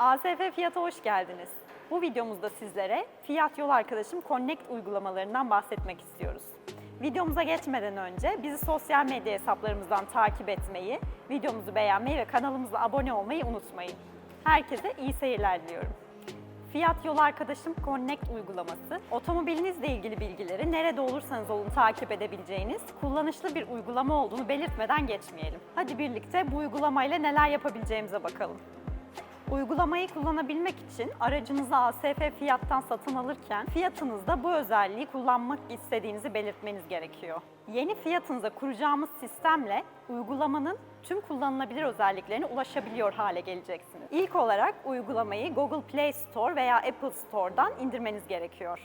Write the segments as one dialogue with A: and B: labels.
A: ASF Fiyat'a hoş geldiniz. Bu videomuzda sizlere Fiyat Yol Arkadaşım Connect uygulamalarından bahsetmek istiyoruz. Videomuza geçmeden önce bizi sosyal medya hesaplarımızdan takip etmeyi, videomuzu beğenmeyi ve kanalımıza abone olmayı unutmayın. Herkese iyi seyirler diliyorum. Fiyat Yol Arkadaşım Connect uygulaması, otomobilinizle ilgili bilgileri nerede olursanız olun takip edebileceğiniz kullanışlı bir uygulama olduğunu belirtmeden geçmeyelim. Hadi birlikte bu uygulamayla neler yapabileceğimize bakalım. Uygulamayı kullanabilmek için aracınızı ASF fiyattan satın alırken fiyatınızda bu özelliği kullanmak istediğinizi belirtmeniz gerekiyor. Yeni fiyatınıza kuracağımız sistemle uygulamanın tüm kullanılabilir özelliklerine ulaşabiliyor hale geleceksiniz. İlk olarak uygulamayı Google Play Store veya Apple Store'dan indirmeniz gerekiyor.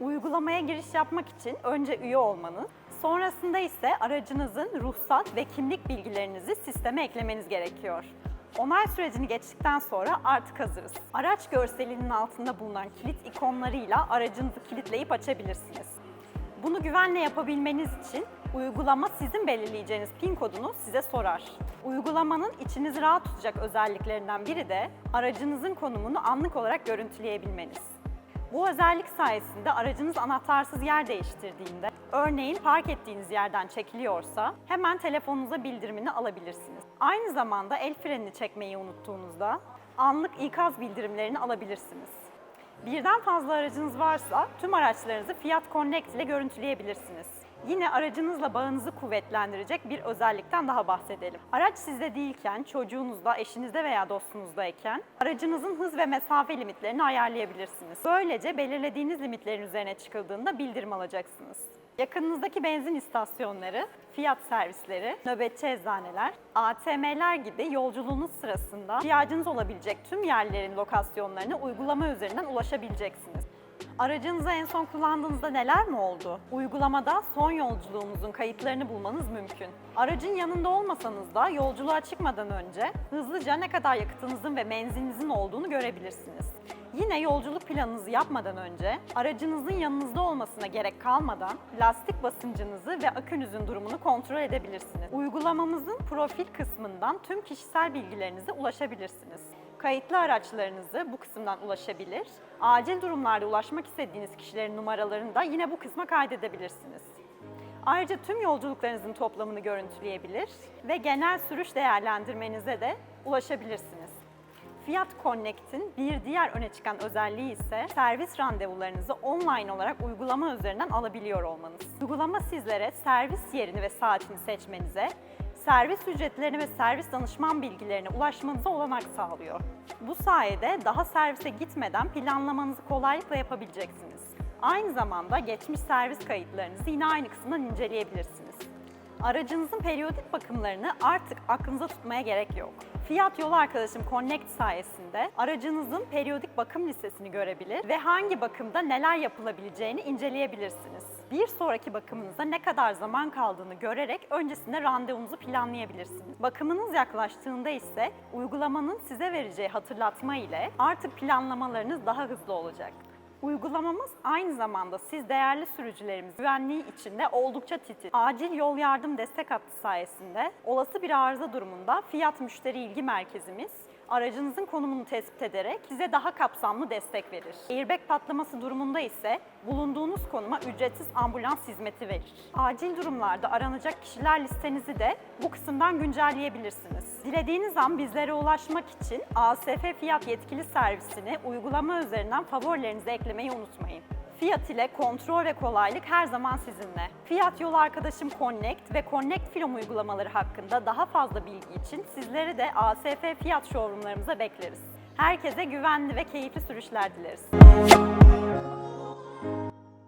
A: Uygulamaya giriş yapmak için önce üye olmanız, sonrasında ise aracınızın ruhsat ve kimlik bilgilerinizi sisteme eklemeniz gerekiyor. Onay sürecini geçtikten sonra artık hazırız. Araç görselinin altında bulunan kilit ikonlarıyla aracınızı kilitleyip açabilirsiniz. Bunu güvenle yapabilmeniz için uygulama sizin belirleyeceğiniz PIN kodunu size sorar. Uygulamanın içinizi rahat tutacak özelliklerinden biri de aracınızın konumunu anlık olarak görüntüleyebilmeniz. Bu özellik sayesinde aracınız anahtarsız yer değiştirdiğinde, örneğin park ettiğiniz yerden çekiliyorsa hemen telefonunuza bildirimini alabilirsiniz. Aynı zamanda el frenini çekmeyi unuttuğunuzda anlık ikaz bildirimlerini alabilirsiniz. Birden fazla aracınız varsa tüm araçlarınızı Fiat Connect ile görüntüleyebilirsiniz. Yine aracınızla bağınızı kuvvetlendirecek bir özellikten daha bahsedelim. Araç sizde değilken, çocuğunuzda, eşinizde veya dostunuzdayken aracınızın hız ve mesafe limitlerini ayarlayabilirsiniz. Böylece belirlediğiniz limitlerin üzerine çıkıldığında bildirim alacaksınız. Yakınınızdaki benzin istasyonları, fiyat servisleri, nöbetçi eczaneler, ATM'ler gibi yolculuğunuz sırasında ihtiyacınız olabilecek tüm yerlerin lokasyonlarına uygulama üzerinden ulaşabileceksiniz. Aracınızı en son kullandığınızda neler mi oldu? Uygulamada son yolculuğunuzun kayıtlarını bulmanız mümkün. Aracın yanında olmasanız da yolculuğa çıkmadan önce hızlıca ne kadar yakıtınızın ve menzilinizin olduğunu görebilirsiniz. Yine yolculuk planınızı yapmadan önce aracınızın yanınızda olmasına gerek kalmadan lastik basıncınızı ve akünüzün durumunu kontrol edebilirsiniz. Uygulamamızın profil kısmından tüm kişisel bilgilerinize ulaşabilirsiniz. Kayıtlı araçlarınızı bu kısımdan ulaşabilir. Acil durumlarda ulaşmak istediğiniz kişilerin numaralarını da yine bu kısma kaydedebilirsiniz. Ayrıca tüm yolculuklarınızın toplamını görüntüleyebilir ve genel sürüş değerlendirmenize de ulaşabilirsiniz. Fiat Connect'in bir diğer öne çıkan özelliği ise servis randevularınızı online olarak uygulama üzerinden alabiliyor olmanız. Uygulama sizlere servis yerini ve saatini seçmenize, servis ücretlerine ve servis danışman bilgilerine ulaşmanıza olanak sağlıyor. Bu sayede daha servise gitmeden planlamanızı kolaylıkla yapabileceksiniz. Aynı zamanda geçmiş servis kayıtlarınızı yine aynı kısımdan inceleyebilirsiniz. Aracınızın periyodik bakımlarını artık aklınıza tutmaya gerek yok. Fiyat Yol Arkadaşım Connect sayesinde aracınızın periyodik bakım listesini görebilir ve hangi bakımda neler yapılabileceğini inceleyebilirsiniz. Bir sonraki bakımınıza ne kadar zaman kaldığını görerek öncesinde randevunuzu planlayabilirsiniz. Bakımınız yaklaştığında ise uygulamanın size vereceği hatırlatma ile artık planlamalarınız daha hızlı olacak. Uygulamamız aynı zamanda siz değerli sürücülerimiz güvenliği içinde oldukça titiz. Acil yol yardım destek hattı sayesinde olası bir arıza durumunda Fiyat Müşteri İlgi Merkezimiz aracınızın konumunu tespit ederek size daha kapsamlı destek verir. Airbag patlaması durumunda ise bulunduğunuz konuma ücretsiz ambulans hizmeti verir. Acil durumlarda aranacak kişiler listenizi de bu kısımdan güncelleyebilirsiniz. Dilediğiniz an bizlere ulaşmak için ASF Fiyat yetkili servisini uygulama üzerinden favorilerinize eklemeyi unutmayın. Fiyat ile kontrol ve kolaylık her zaman sizinle. Fiyat Yol Arkadaşım Connect ve Connect Film uygulamaları hakkında daha fazla bilgi için sizleri de ASF Fiyat showroomlarımıza bekleriz. Herkese güvenli ve keyifli sürüşler dileriz.